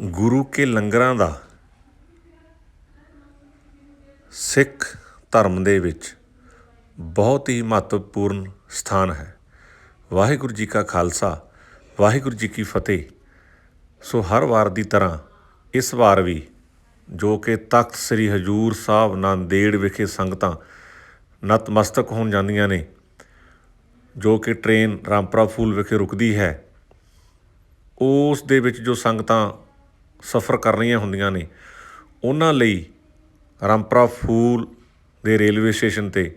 ਗੁਰੂ ਕੇ ਲੰਗਰਾਂ ਦਾ ਸਿੱਖ ਧਰਮ ਦੇ ਵਿੱਚ ਬਹੁਤ ਹੀ ਮਹੱਤਵਪੂਰਨ ਸਥਾਨ ਹੈ। ਵਾਹਿਗੁਰੂ ਜੀ ਕਾ ਖਾਲਸਾ, ਵਾਹਿਗੁਰੂ ਜੀ ਕੀ ਫਤਿਹ। ਸੋ ਹਰ ਵਾਰ ਦੀ ਤਰ੍ਹਾਂ ਇਸ ਵਾਰ ਵੀ ਜੋ ਕਿ ਤਖਤ ਸ੍ਰੀ ਹਜੂਰ ਸਾਹਿਬ ਨਾਂਦੇੜ ਵਿਖੇ ਸੰਗਤਾਂ ਨਤਮਸਤਕ ਹੋਣ ਜਾਂਦੀਆਂ ਨੇ, ਜੋ ਕਿ ਟ੍ਰੇਨ ਰਾਮਪਰਾ ਫੂਲ ਵਿਖੇ ਰੁਕਦੀ ਹੈ, ਉਸ ਦੇ ਵਿੱਚ ਜੋ ਸੰਗਤਾਂ ਸਫ਼ਰ ਕਰ ਰਹੀਆਂ ਹੁੰਦੀਆਂ ਨੇ। ਉਹਨਾਂ ਲਈ ਰਾਮਪੁਰਾ ਫੂਲ ਦੇ ਰੇਲਵੇ ਸਟੇਸ਼ਨ ਤੇ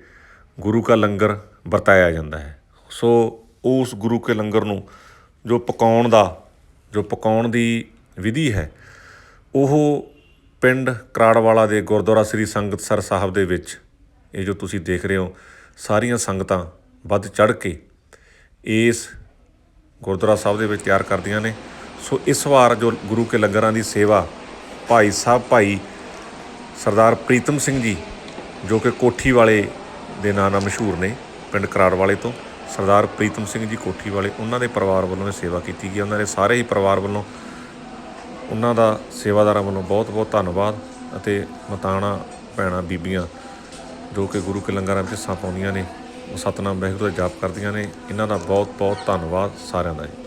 ਗੁਰੂ ਕਾ ਲੰਗਰ ਵਰਤਾਇਆ ਜਾਂਦਾ ਹੈ। ਸੋ ਉਸ ਗੁਰੂ ਕੇ ਲੰਗਰ ਨੂੰ ਜੋ ਪਕਾਉਣ ਦਾ, ਜੋ ਪਕਾਉਣ ਦੀ ਵਿਧੀ ਹੈ, ਉਹ ਪਿੰਡ ਕਰਾੜਵਾਲਾ ਦੇ ਗੁਰਦੁਆਰਾ ਸ੍ਰੀ ਸੰਗਤਸਰ ਸਾਹਿਬ ਦੇ ਵਿੱਚ, ਇਹ ਜੋ ਤੁਸੀਂ ਦੇਖ ਰਹੇ ਹੋ, ਸਾਰੀਆਂ ਸੰਗਤਾਂ ਵੱਧ ਚੜ ਕੇ ਇਸ ਗੁਰਦੁਆਰਾ ਸਾਹਿਬ ਦੇ ਵਿੱਚ ਤਿਆਰ ਕਰਦੀਆਂ ਨੇ। ਸੋ ਇਸ ਵਾਰ ਜੋ ਗੁਰੂ ਕੇ ਲੰਗਰਾਂ ਦੀ ਸੇਵਾ ਭਾਈ ਸਾਹਿਬ ਭਾਈ ਸਰਦਾਰ ਪ੍ਰੀਤਮ ਸਿੰਘ ਜੀ, ਜੋ ਕਿ ਕੋਠੀ ਵਾਲੇ ਦੇ ਨਾਂ ਨਾਲ ਮਸ਼ਹੂਰ ਨੇ, ਪਿੰਡ ਕਰਾੜ ਵਾਲੇ ਤੋਂ, ਸਰਦਾਰ ਪ੍ਰੀਤਮ ਸਿੰਘ ਜੀ ਕੋਠੀ ਵਾਲੇ, ਉਹਨਾਂ ਦੇ ਪਰਿਵਾਰ ਵੱਲੋਂ ਇਹ ਸੇਵਾ ਕੀਤੀ ਗਈ ਉਹਨਾਂ ਦੇ ਸਾਰੇ ਹੀ ਪਰਿਵਾਰ ਵੱਲੋਂ ਉਹਨਾਂ ਦਾ ਸੇਵਾਦਾਰਾਂ ਵੱਲੋਂ ਬਹੁਤ ਬਹੁਤ ਧੰਨਵਾਦ ਅਤੇ ਮਤਾਣਾ ਭੈਣਾਂ ਬੀਬੀਆਂ ਜੋ ਕਿ ਗੁਰੂ ਕੇ ਲੰਗਰਾਂ ਵਿੱਚ ਹਿੱਸਾ ਪਾਉਂਦੀਆਂ ਨੇ, ਉਹ ਸਤਨਾਮ ਵਾਹਿਗੁਰੂ ਦਾ ਜਾਪ ਕਰਦੀਆਂ ਨੇ। ਇਹਨਾਂ ਦਾ ਬਹੁਤ ਬਹੁਤ ਧੰਨਵਾਦ ਸਾਰਿਆਂ ਦਾ ਜੀ।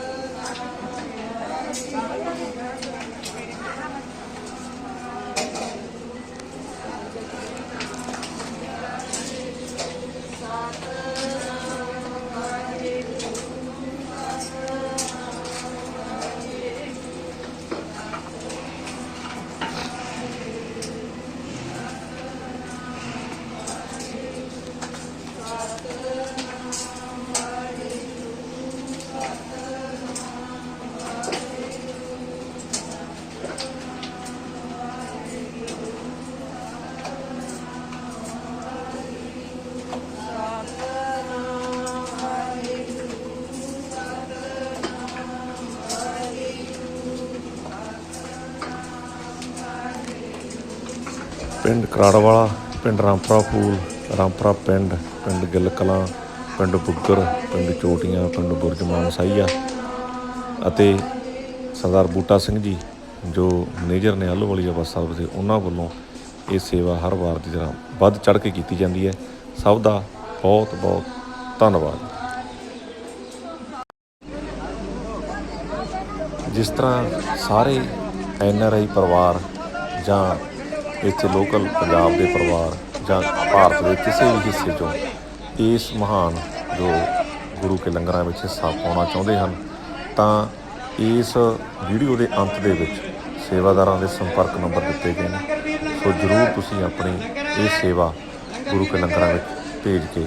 ਪਿੰਡ ਕਰਾੜਵਾਲਾ, ਪਿੰਡ ਰਾਮਪੁਰਾ ਫੂਲ, ਰਾਮਪੁਰਾ ਪਿੰਡ ਪਿੰਡ ਗਿੱਲ ਕਲਾਂ ਪਿੰਡ ਬੁੱਗਰ, ਪਿੰਡ ਚੋਟੀਆਂ, ਪਿੰਡ ਬੁਰਜਮਾਨ ਸਾਈਆ ਅਤੇ ਸਰਦਾਰ ਬੂਟਾ ਸਿੰਘ ਜੀ, ਜੋ ਮੈਨੇਜਰ ਨੇ ਆਲੂਵਾਲੀ ਬਸ ਸਾਹਿਬ ਦੇ ਉਹਨਾਂ ਵੱਲੋਂ ਇਹ ਸੇਵਾ ਹਰ ਵਾਰ ਦੀ ਤਰ੍ਹਾਂ ਵੱਧ ਚੜ ਕੇ ਕੀਤੀ ਜਾਂਦੀ ਹੈ। ਸਭ ਦਾ ਬਹੁਤ ਬਹੁਤ ਧੰਨਵਾਦ। ਜਿਸ ਤਰ੍ਹਾਂ ਸਾਰੇ ਐਨ ਆਰ ਆਈ ਪਰਿਵਾਰ ਜਾਂ ਇੱਥੇ ਲੋਕਲ ਪੰਜਾਬ ਦੇ ਪਰਿਵਾਰ ਜਾਂ ਭਾਰਤ ਦੇ ਕਿਸੇ ਵੀ ਹਿੱਸੇ ਚੋਂ ਇਸ ਮਹਾਨ ਜੋ ਗੁਰੂ ਕੇ ਲੰਗਰਾਂ ਵਿੱਚ ਹਿੱਸਾ ਪਾਉਣਾ ਚਾਹੁੰਦੇ ਹਨ, ਤਾਂ ਇਸ ਵੀਡੀਓ ਦੇ ਅੰਤ ਦੇ ਵਿੱਚ ਸੇਵਾਦਾਰਾਂ ਦੇ ਸੰਪਰਕ ਨੰਬਰ ਦਿੱਤੇ ਗਏ ਨੇ। ਸੋ ਜਰੂਰ ਤੁਸੀਂ ਆਪਣੀ ਇਹ ਸੇਵਾ ਗੁਰੂ ਕੇ ਲੰਗਰਾਂ ਵਿੱਚ ਭੇਜ ਕੇ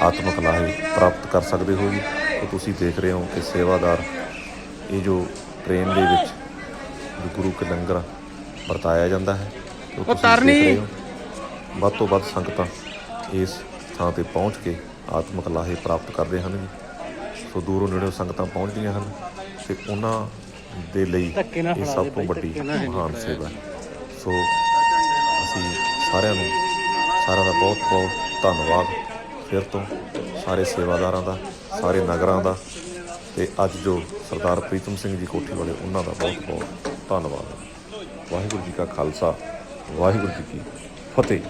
ਆਤਮਿਕ ਲਾਹੇ ਪ੍ਰਾਪਤ ਕਰ ਸਕਦੇ ਹੋ ਜੀ। ਸੋ ਤੁਸੀਂ ਦੇਖ ਰਹੇ ਹੋ ਕਿ ਸੇਵਾਦਾਰ ਇਹ ਜੋ ਟ੍ਰੇਨ ਦੇ ਵਿੱਚ ਗੁਰੂ ਕੇ ਲੰਗਰ ਵਰਤਾਇਆ ਜਾਂਦਾ ਹੈ ਉਹ ਤੁਸੀਂ ਦੇਖ ਰਹੇ ਹੋ। ਵੱਧ ਤੋਂ ਵੱਧ ਸੰਗਤਾਂ ਇਸ ਥਾਂ ਤੇ ਪਹੁੰਚ ਕੇ ਆਤਮਿਕ ਲਾਹੇ ਪ੍ਰਾਪਤ ਕਰਦੇ ਹਨ ਜੀ। ਸੋ ਦੂਰੋਂ ਨੇੜਿਓਂ ਸੰਗਤਾਂ ਪਹੁੰਚਦੀਆਂ ਹਨ ਤੇ ਉਹਨਾਂ ਦੇ ਲਈ ਇਹ ਸਭ ਤੋਂ ਵੱਡੀ ਮਹਾਨ ਸੇਵਾ ਹੈ। ਸੋ ਅਸੀਂ ਸਾਰਿਆਂ ਨੂੰ ਸਾਰਿਆਂ ਦਾ ਬਹੁਤ ਬਹੁਤ ਧੰਨਵਾਦ। ਫਿਰ ਤੋਂ ਸਾਰੇ ਸੇਵਾਦਾਰਾਂ ਦਾ ਸਾਰੇ ਨਗਰਾਂ ਦਾ ਤੇ ਅੱਜ ਜੋ ਸਰਦਾਰ ਪ੍ਰੀਤਮ ਸਿੰਘ ਜੀ ਕੋਠੀ ਵਾਲੇ ਉਹਨਾਂ ਦਾ ਬਹੁਤ ਬਹੁਤ ਧੰਨਵਾਦ। ਵਾਹਿਗੁਰੂ ਜੀ ਕਾ ਖਾਲਸਾ। ਵਾਹਿਗੁਰੂ ਜੀ ਕੀ ਫਤਿਹ